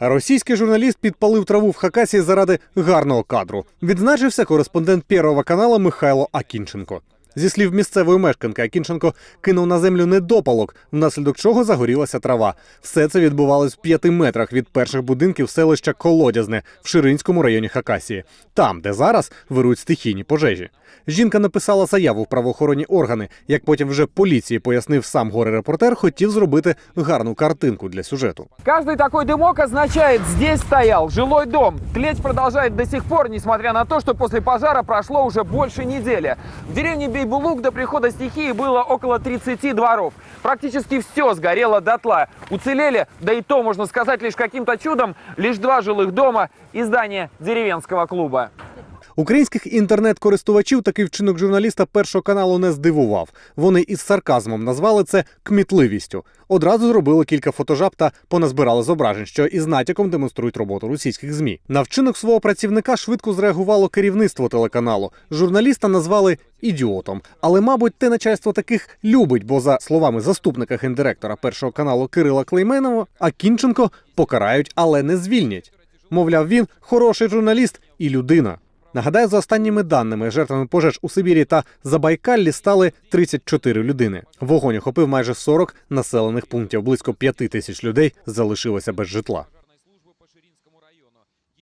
Російський журналіст підпалив траву в Хакасії заради гарного кадру. Відзначився кореспондент Первого каналу Михайло Акінченко. Зі слів місцевої мешканки, Акінченко кинув на землю недопалок, внаслідок чого загорілася трава. Все це відбувалось в п'яти метрах від перших будинків селища Колодязне в Ширинському районі Хакасії, там, де зараз вирують стихійні пожежі. Жінка написала заяву в правоохоронні органи. Як потім вже поліції пояснив сам горе-репортер, хотів зробити гарну картинку для сюжету. Каждый такой дымок означает, здесь стоял жилой дом. Тлеть продолжает до сих пор, несмотря на то, что после пожара прошло уже больше недели. В деревне Бейбулук до прихода стихии было около 30 дворов. Практически все сгорело дотла. Уцелели, да и то, можно сказать, лишь каким-то чудом, лишь два жилых дома и здание деревенского клуба. Українських інтернет-користувачів такий вчинок журналіста першого каналу не здивував. Вони із сарказмом назвали це кмітливістю. Одразу зробили кілька фотожаб та поназбирали зображень, що із натяком демонструють роботу російських змі. На вчинок свого працівника швидко зреагувало керівництво телеканалу. Журналіста назвали ідіотом. Але, мабуть, те начальство таких любить, бо за словами заступника гендиректора першого каналу Кирила Клейменова, Акінченко покарають, але не звільнять. Мовляв, він хороший журналіст і людина. Нагадаю, за останніми даними, жертвами пожеж у Сибірі та Забайкаллі стали 34 людини. Вогонь охопив майже 40 населених пунктів. Близько 5 тисяч людей залишилося без житла.